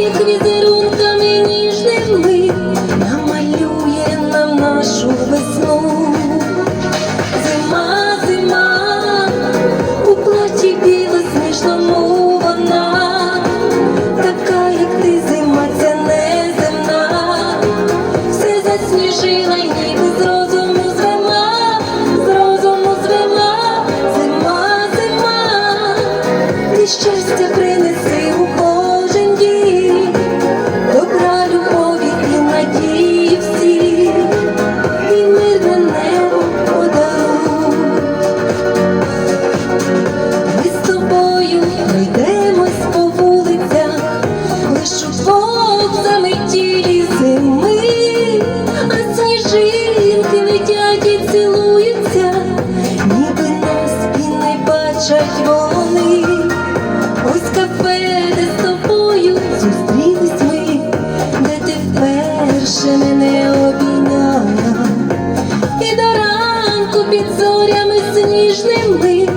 їх візерунками ніжними намалює нам нашу весну. Зима, зима, у платі білосніжному ну, вона, така, як ти зима, ця неземна, все засніжила ніби зробила. Щастя принесе Ось кафе, де з тобою зустрілись де ти вперше мене обійняла, і до ранку під зорями сніжними.